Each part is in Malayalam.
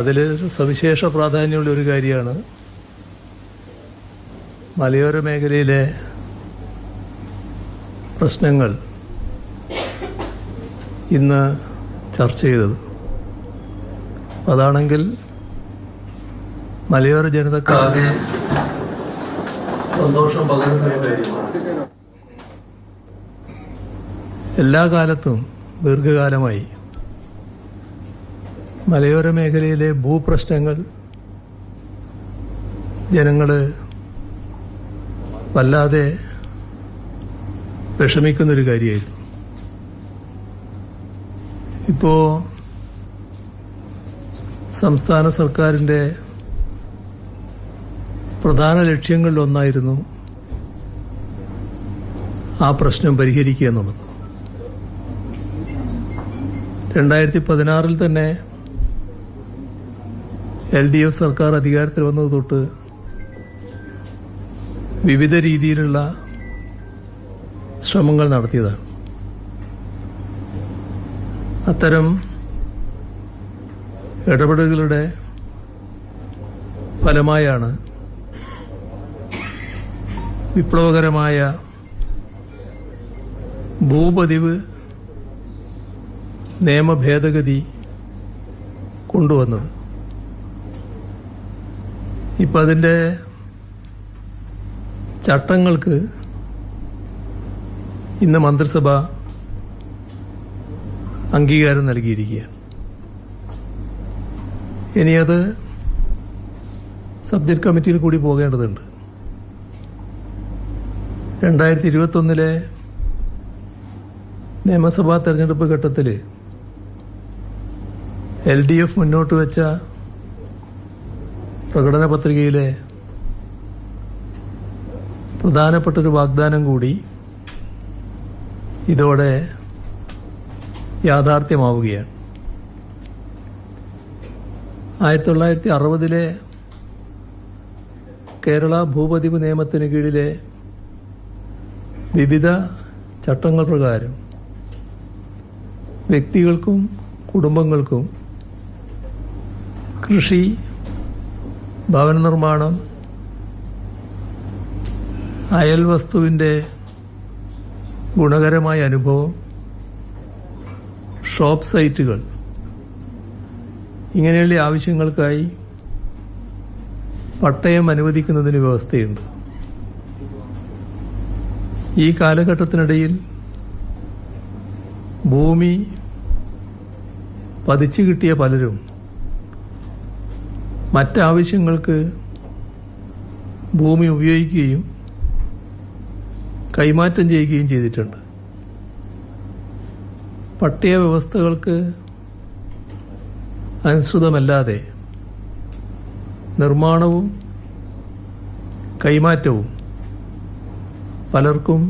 അതിൽ സവിശേഷ പ്രാധാന്യമുള്ള ഒരു കാര്യമാണ്. മലയോര മേഖലയിലെ പ്രശ്നങ്ങൾ ഇന്ന് ചർച്ച ചെയ്തത്. അതാണെങ്കിൽ മലയോര ജനതക്കാകെ സന്തോഷം പകരുന്ന ഒരു കാര്യമാണ്. എല്ലാ കാലത്തും ദീർഘകാലമായി മലയോര മേഖലയിലെ ഭൂപ്രശ്നങ്ങൾ ജനങ്ങൾ വല്ലാതെ വിഷമിക്കുന്നൊരു കാര്യമായിരുന്നു. ഇപ്പോൾ സംസ്ഥാന സർക്കാരിന്റെ പ്രധാന ലക്ഷ്യങ്ങളിലൊന്നായിരുന്നു ആ പ്രശ്നം പരിഹരിക്കുക എന്നുള്ളത്. രണ്ടായിരത്തി പതിനാറിൽ തന്നെ എൽ ഡി എഫ് സർക്കാർ അധികാരത്തിൽ വന്നത് തൊട്ട് വിവിധ രീതിയിലുള്ള ശ്രമങ്ങൾ നടത്തിയതാണ്. അത്തരം ഇടപെടലുകളുടെ ഫലമായാണ് വിപ്ലവകരമായ ഭൂപതിവ് നിയമ ഭേദഗതി കൊണ്ടുവന്നത്. ഇപ്പം അതിന്റെ ചട്ടങ്ങൾക്ക് ഇന്ന് മന്ത്രിസഭ അംഗീകാരം നൽകിയിരിക്കുകയാണ്. ഇനി അത് സബ്ജക്ട് കമ്മിറ്റിയിൽ കൂടി പോകേണ്ടതുണ്ട്. രണ്ടായിരത്തി ഇരുപത്തൊന്നിലെ നിയമസഭാ തെരഞ്ഞെടുപ്പ് ഘട്ടത്തിൽ എൽ ഡി എഫ് മുന്നോട്ട് വെച്ച പ്രകടന പത്രികയിലെ പ്രധാനപ്പെട്ടൊരു വാഗ്ദാനം കൂടി ഇതോടെ യാഥാർത്ഥ്യമാവുകയാണ്. ആയിരത്തി തൊള്ളായിരത്തി അറുപതിലെ കേരള ഭൂപതിവ് നിയമത്തിന് കീഴിലെ വിവിധ ചട്ടങ്ങൾ പ്രകാരം വ്യക്തികൾക്കും കുടുംബങ്ങൾക്കും കൃഷി ഭവന നിർമ്മാണം അയൽ വസ്തുവിന്റെ ഗുണകരമായ അനുഭവം ഷോപ്പ് സൈറ്റുകൾ. ഇങ്ങനെയുള്ള ആവശ്യങ്ങൾക്കായി പട്ടയം അനുവദിക്കുന്നതിന് വ്യവസ്ഥയുണ്ട്. ഈ കാലഘട്ടത്തിനിടയിൽ ഭൂമി പതിച്ചു കിട്ടിയ പലരും മറ്റാവശ്യങ്ങൾക്ക് ഭൂമി ഉപയോഗിക്കുകയും കൈമാറ്റം ചെയ്യുകയും ചെയ്തിട്ടുണ്ട്. പട്ടിക വ്യവസ്ഥകൾക്ക് അനുസൃതമല്ലാതെ നിർമ്മാണവും കൈമാറ്റവും പലർക്കും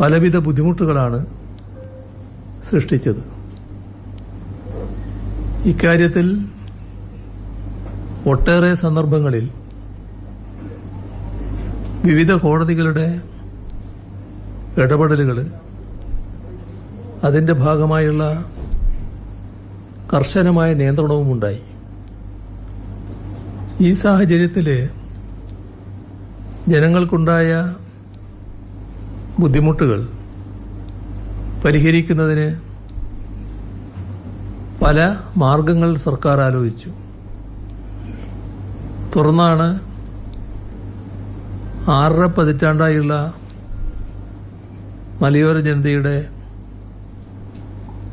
പലവിധ ബുദ്ധിമുട്ടുകളാണ് സൃഷ്ടിച്ചത്. ഇക്കാര്യത്തിൽ ഒട്ടേറെ സന്ദർഭങ്ങളിൽ വിവിധ കോടതികളുടെ ഇടപെടലുകൾ അതിന്റെ ഭാഗമായുള്ള കർശനമായ നിയന്ത്രണവും ഉണ്ടായി. ഈ സാഹചര്യത്തിൽ ജനങ്ങൾക്കുണ്ടായ ബുദ്ധിമുട്ടുകൾ പരിഹരിക്കുന്നതിന് പല മാർഗങ്ങൾ സർക്കാർ ആലോചിച്ചു. തുറന്നാണ് ആറര പതിറ്റാണ്ടായുള്ള മലയോര ജനതയുടെ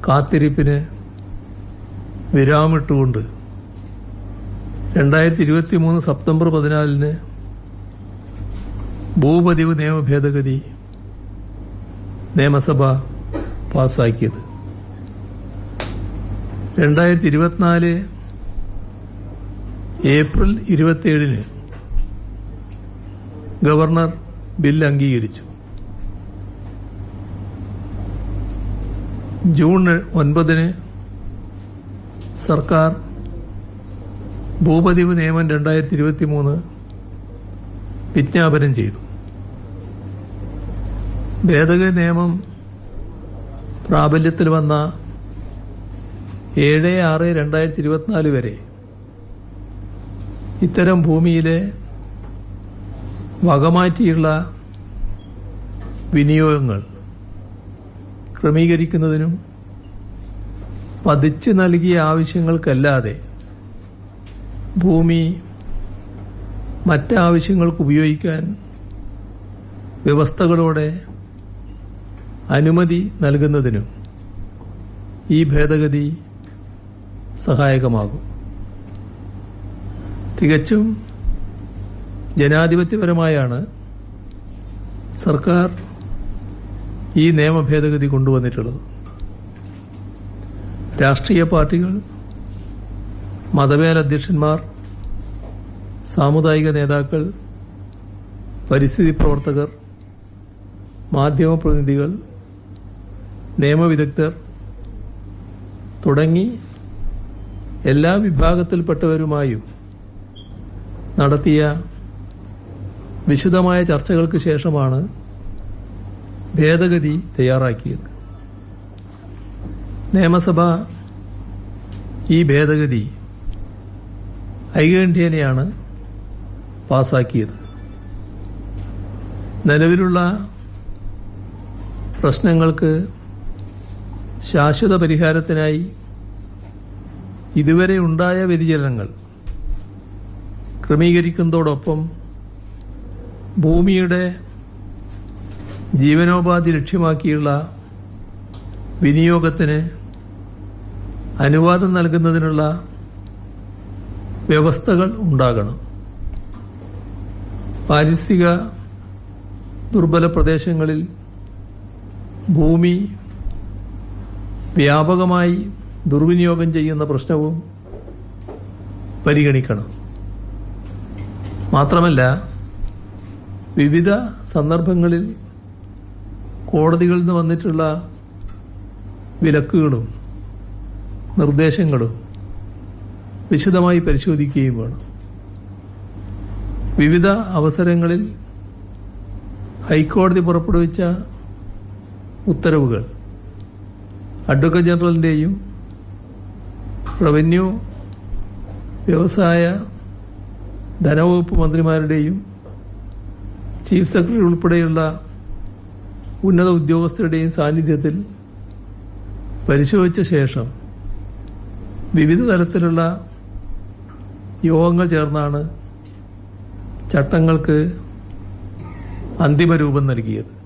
കാത്തിരിപ്പിന് വിരാമിട്ടുകൊണ്ട് രണ്ടായിരത്തി ഇരുപത്തി മൂന്ന് സെപ്റ്റംബർ പതിനാലിന് ഭൂപതിവ് നിയമ ഭേദഗതി നിയമസഭ പാസാക്കിയത്. രണ്ടായിരത്തി ഇരുപത്തിനാല് ഏപ്രിൽ ഇരുപത്തിയേഴിന് ഗവർണർ ബിൽ അംഗീകരിച്ചു. ജൂൺ ഒൻപതിന് സർക്കാർ ഭൂപതിവ് നിയമം രണ്ടായിരത്തി ഇരുപത്തി മൂന്ന് വിജ്ഞാപനം ചെയ്തു. ഭേദഗതി നിയമം പ്രാബല്യത്തിൽ വന്ന ഏഴ് ആറ് രണ്ടായിരത്തി ഇരുപത്തിനാല് വരെ ഇത്തരം ഭൂമിയിലെ വകമാറ്റിയുള്ള വിനിയോഗങ്ങൾ ക്രമീകരിക്കുന്നതിനും പതിച്ച് നൽകിയ ആവശ്യങ്ങൾക്കല്ലാതെ ഭൂമി മറ്റാവശ്യങ്ങൾക്ക് ഉപയോഗിക്കാൻ വ്യവസ്ഥകളോടെ അനുമതി നൽകുന്നതിനും ഈ ഭേദഗതി സഹായകമാകും. തികച്ചും ജനാധിപത്യപരമായാണ് സർക്കാർ ഈ നിയമ ഭേദഗതി കൊണ്ടുവന്നിട്ടുള്ളത്. രാഷ്ട്രീയ പാർട്ടികൾ മതമേലധ്യക്ഷന്മാർ സാമുദായിക നേതാക്കൾ പരിസ്ഥിതി പ്രവർത്തകർ മാധ്യമപ്രതിനിധികൾ നിയമവിദഗ്ധർ തുടങ്ങി എല്ലാ വിഭാഗത്തിൽപ്പെട്ടവരുമായും നടത്തിയ വിശദമായ ചർച്ചകൾക്ക് ശേഷമാണ് ഭേദഗതി തയ്യാറാക്കിയത്. നിയമസഭ ഈ ഭേദഗതി ഐകണ്ഠ്യേനയാണ് പാസാക്കിയത്. നിലവിലുള്ള പ്രശ്നങ്ങൾക്ക് ശാശ്വത പരിഹാരത്തിനായി ഇതുവരെ ഉണ്ടായ വ്യതിചലനങ്ങൾ ക്രമീകരിക്കുന്നതോടൊപ്പം ഭൂമിയുടെ ജീവനോപാധി ലക്ഷ്യമാക്കിയുള്ള വിനിയോഗത്തിന് അനുവാദം നൽകുന്നതിനുള്ള വ്യവസ്ഥകൾ ഉണ്ടാകണം. പാരിസ്ഥിക ദുർബല പ്രദേശങ്ങളിൽ ഭൂമി വ്യാപകമായി ദുർവിനിയോഗം ചെയ്യുന്ന പ്രശ്നവും പരിഗണിക്കണം. മാത്രമല്ല വിവിധ സന്ദർഭങ്ങളിൽ കോടതികളിൽ നിന്ന് വന്നിട്ടുള്ള വിലക്കുകളും നിർദ്ദേശങ്ങളും വിശദമായി പരിശോധിക്കുകയും വേണം. വിവിധ അവസരങ്ങളിൽ ഹൈക്കോടതി പുറപ്പെടുവിച്ച ഉത്തരവുകൾ അഡ്വക്കേറ്റ് ജനറലിന്റെയും റവന്യൂ വ്യവസായ ധനവകുപ്പ് മന്ത്രിമാരുടെയും ചീഫ് സെക്രട്ടറി ഉൾപ്പെടെയുള്ള ഉന്നത ഉദ്യോഗസ്ഥരുടെയും സാന്നിധ്യത്തിൽ പരിശോധിച്ച ശേഷം വിവിധ തരത്തിലുള്ള യോഗങ്ങൾ ചേർന്നാണ് ചട്ടങ്ങൾക്ക് അന്തിമരൂപം നൽകിയത്.